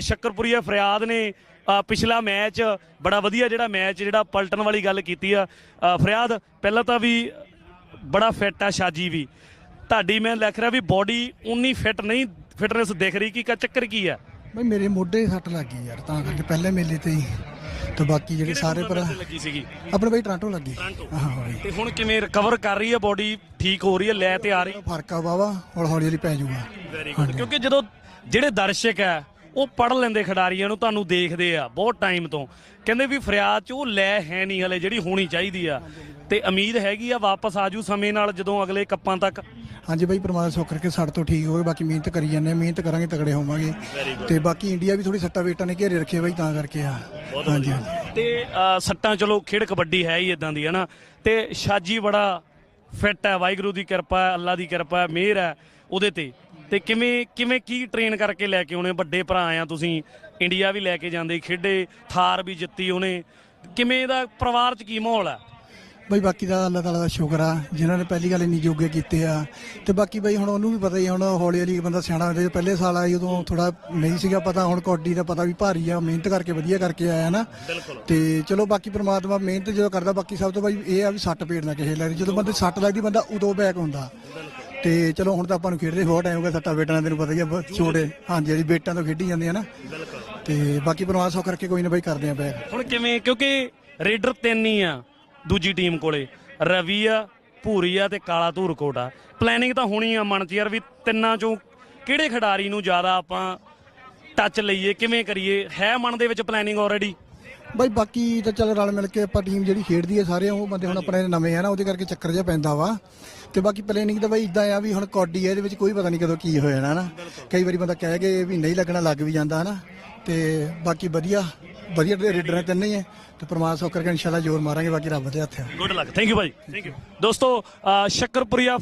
ਸ਼ੱਕਰਪੁਰੀਆ ਫਰਿਆਦ ਨੇ ਪਿਛਲਾ ਮੈਚ ਬੜਾ ਵਧੀਆ ਜਿਹੜਾ ਮੈਚ ਜਿਹੜਾ ਪਲਟਣ ਵਾਲੀ ਗੱਲ ਕੀਤੀ ਆ। ਫਰਿਆਦ ਪਹਿਲਾਂ ਤਾਂ ਵੀ ਬੜਾ ਫਿੱਟ ਆ ਸ਼ਾਜੀ ਵੀ। ਤੁਹਾਡੀ ਮੈਂ ਲਿਖ ਰਿਹਾ ਵੀ ਬਾਡੀ ਉਨੀ ਫਿੱਟ ਨਹੀਂ ਫਿਟਨੈਸ ਦਿਖ ਰਹੀ ਕੀ ਕਾ ਚੱਕਰ ਕੀ ਆ? ਬਈ ਮੇਰੇ ਮੋਢੇ ਸੱਟ ਲੱਗ ਯਾਰ ਤਾਂ ਕਰਕੇ ਪਹਿਲੇ ਮੇਲੇ ਤੇ ਹੀ। ਤੇ ਬਾਕੀ ਜਿਹੜੇ ਸਾਰੇ ਪਰ ਲੱਗੀ ਸੀਗੀ? ਆਪਣੇ ਬਈ ਟਰਾਂਟੋ ਲੱਗੀ। ਹਾਂ ਬਈ। ਤੇ ਹੁਣ ਕਿਵੇਂ ਰਿਕਵਰ ਕਰ ਰਹੀ ਹੈ ਬਾਡੀ ਠੀਕ ਹੋ ਰਹੀ ਹੈ ਲੈ ਤੇ ਆ ਰਹੀ? ਫ਼ਰਕ ਆ ਵਾਵਾ ਹੌਲੀ ਹੌਲੀ ਹੌਲੀ ਪੈ ਜਾਊਗਾ। ਵੈਰੀ ਗੁੱਡ ਕਿਉਂਕਿ ਜਦੋਂ ਜਿਹੜੇ ਦਰਸ਼ਕ ਹੈ ਉਹ ਪੜ ਲੈਂਦੇ ਖਿਡਾਰੀਆਂ ਨੂੰ ਤੁਹਾਨੂੰ ਦੇਖਦੇ ਆ ਬਹੁਤ ਟਾਈਮ ਤੋਂ। ਕਹਿੰਦੇ ਵੀ ਫਰਿਆਦ ਚ ਉਹ ਲੈ ਹੈ ਨਹੀਂ ਹਲੇ ਜਿਹੜੀ ਹੋਣੀ ਚਾਹੀਦੀ ਆ। ਤੇ ਉਮੀਦ ਹੈਗੀ ਆ ਵਾਪਸ ਆਜੂ ਸਮੇਂ ਨਾਲ ਜਦੋਂ ਅਗਲੇ ਕੱਪਾਂ ਤੱਕ। ਹਾਂਜੀ ਬਈ ਪਰਮਾਤਮਾ ਸੁੱਖ ਕਰਕੇ ਸਾਡੇ ਤੋਂ ਠੀਕ ਹੋਵੇ ਬਾਕੀ ਮਿਹਨਤ ਕਰੀ ਜਾਂਦੇ ਹਾਂ ਮਿਹਨਤ ਕਰਾਂਗੇ ਤਗੜੇ ਹੋਵਾਂਗੇ। ਤੇ ਬਾਕੀ ਇੰਡੀਆ ਵੀ ਥੋੜੀ ਸੱਟਾ ਵੇਟਾਂ ਨੇ ਘੇਰੇ ਰੱਖੇ ਬਈ ਤਾਂ ਕਰਕੇ ਆ। ਹਾਂਜੀ ਹਾਂਜੀ। ਤੇ ਸੱਟਾਂ ਚਲੋ ਖੇਡ ਕਬੱਡੀ ਹੈ ਹੀ ਇਦਾਂ ਦੀ ਹੈ ਨਾ? ਤੇ ਸ਼ਾਜੀ ਬੜਾ ਫਿੱਟ ਹੈ ਵਾਹਿਗੁਰੂ ਦੀ ਕਿਰਪਾ ਹੈ ਅੱਲਾ ਦੀ ਕਿਰਪਾ ਹੈ ਮਿਹਰ ਹੈ ਉਹਦੇ ਤੇ। ਤੇ ਕਿਵੇਂ ਕਿਵੇਂ ਕੀ ਟ੍ਰੇਨ ਕਰਕੇ ਲੈ ਕੇ ਆਉਣੇ? ਵੱਡੇ ਭਰਾ ਆ ਤੁਸੀਂ ਇੰਡੀਆ ਵੀ ਲੈ ਕੇ ਜਾਂਦੇ ਖੇਡੇ ਥਾਰ ਵੀ ਜਿੱਤੀ ਉਹਨੇ। ਕਿਵੇਂ ਦਾ ਪਰਿਵਾਰ ਚ ਕੀ ਮਾਹੌਲ ਹੈ ਬਈ ਬਾਕੀ ਦਾ ਅੱਲਾਹ ਤਾਲਾ ਦਾ ਸ਼ੁਕਰ ਆ ਜਿਨ੍ਹਾਂ ਨੇ ਪਹਿਲੀ ਗੱਲ ਇੰਨੀ ਜੋਗੇ ਕੀਤੇ ਆ। ਤੇ ਬਾਕੀ ਬਈ ਹੁਣ ਉਹਨੂੰ ਵੀ ਪਤਾ ਹੀ ਆ, ਹੁਣ ਹੌਲੀ ਹੌਲੀ ਬੰਦਾ ਸਿਆਣਾ ਹੁੰਦੇ ਪਹਿਲੇ ਸਾਲ ਆਈ ਉਦੋਂ ਥੋੜਾ ਨਹੀਂ ਸੀਗਾ ਪਤਾ ਹੁਣ ਕੌਡੀ ਦਾ ਪਤਾ ਵੀ ਭਾਰੀ ਆ ਮਿਹਨਤ ਕਰਕੇ ਵਧੀਆ ਕਰਕੇ ਆਇਆ ਨਾ। ਤੇ ਚਲੋ ਬਾਕੀ ਪ੍ਰਮਾਤਮਾ ਮਿਹਨਤ ਜਦੋਂ ਕਰਦਾ ਬਾਕੀ ਸਭ ਤੋਂ ਬਾਈ ਇਹ ਆ ਵੀ ਸੱਟ ਪੇੜ ਨਾ ਕਿਸੇ ਲੱਗਦੀ ਜਦੋਂ ਬੰਦੇ ਸੱਟ ਲੱਗਦੀ ਬੰਦਾ ਉਦੋਂ ਬੈਕ ਹੁੰਦਾ। ਤੇ ਚਲੋ ਹੁਣ ਤਾਂ ਆਪਾਂ ਨੂੰ ਖੇਡਦੇ ਬਹੁਤ ਟਾਈਮ ਹੋ ਗਿਆ ਸੱਟਾਂ ਬੇਟਾਂ ਤੈਨੂੰ ਪਤਾ ਹੀ ਆ ਛੋਟੇ। ਹਾਂਜੀ ਹਾਂਜੀ ਬੇਟਾਂ ਤੋਂ ਖੇਡੀ ਜਾਂਦੇ ਆ ਨਾ। ਤੇ ਬਾਕੀ ਪ੍ਰਮਾਤਮਾ ਸੌ ਕਰਕੇ ਕੋਈ ਨਾ ਬਾਈ ਕਰਦੇ ਆ ਬੈਕ ਹੁਣ ਕਿਵੇਂ ਕਿਉਂਕਿ ਰੇਡਰ ਤਿੰਨ ਹੀ ਆ ਦੂਜੀ ਟੀਮ ਕੋਲੇ। ਰਵੀ ਆ ਭੂਰੀ ਆ ਤੇ ਕਾਲਾ ਧੂਰਕੋਟ ਆ। ਪਲੈਨਿੰਗ ਤਾਂ ਹੋਣੀ ਆ ਮਨ ਚ ਯਾਰ ਵੀ ਤਿੰਨਾਂ ਚੋਂ ਕਿਹੜੇ ਖਿਡਾਰੀ ਨੂੰ ਜ਼ਿਆਦਾ ਆਪਾਂ ਟੱਚ ਲਈਏ ਕਿਵੇਂ ਕਰੀਏ? ਹੈ ਮਨ ਦੇ ਵਿੱਚ ਪਲੈਨਿੰਗ ਆਲਰੇਡੀ ਬਾਈ ਬਾਕੀ ਤਾਂ ਚੱਲ ਰਲ ਮਿਲ ਕੇ ਆਪਾਂ ਟੀਮ ਜਿਹੜੀ ਖੇਡਦੀ ਹੈ ਸਾਰੇ ਉਹ ਬੰਦੇ ਹੁਣ ਆਪਣੇ ਨਵੇਂ ਆ ਨਾ ਉਹਦੇ ਕਰਕੇ ਚੱਕਰ ਜਿਹਾ ਪੈਂਦਾ ਵਾ। ਤੇ ਬਾਕੀ ਪਲੈਨਿੰਗ ਤਾਂ ਬਾਈ ਇਦਾਂ ਆ ਵੀ ਹੁਣ ਕੌਡੀ ਹੈ ਇਹਦੇ ਵਿੱਚ ਕੋਈ ਪਤਾ ਨਹੀਂ ਕਦੋਂ ਕੀ ਹੋ ਜਾਣਾ ਨਾ। ਕਈ ਵਾਰੀ ਬੰਦਾ ਕਹਿ ਕੇ ਵੀ ਨਹੀਂ ਲੱਗਣਾ, ਲੱਗ ਵੀ ਜਾਂਦਾ ਹਨਾ। ਤੇ ਬਾਕੀ ਵਧੀਆ ਵਧੀਆ ਰੇਡਰ ਨੇ ਤਿੰਨੇ ਹੀ ਹੈ ਤੇ ਪ੍ਰਮਾਤਮਾ ਸੌ ਕਰਕੇ ਇਨਸ਼ਾਅੱਲਾ ਜ਼ੋਰ ਮਾਰਾਂਗੇ, ਬਾਕੀ ਰੱਬ ਦੇ ਹੱਥ ਆ। ਗੁੱਡ ਲੱਕ ਥੈਂਕ ਯੂ ਭਾਈ। ਥੈਂਕ ਯੂ ਦੋਸਤੋ ਅਹ ਸ਼ੱਕਰਪੁਰੀਆ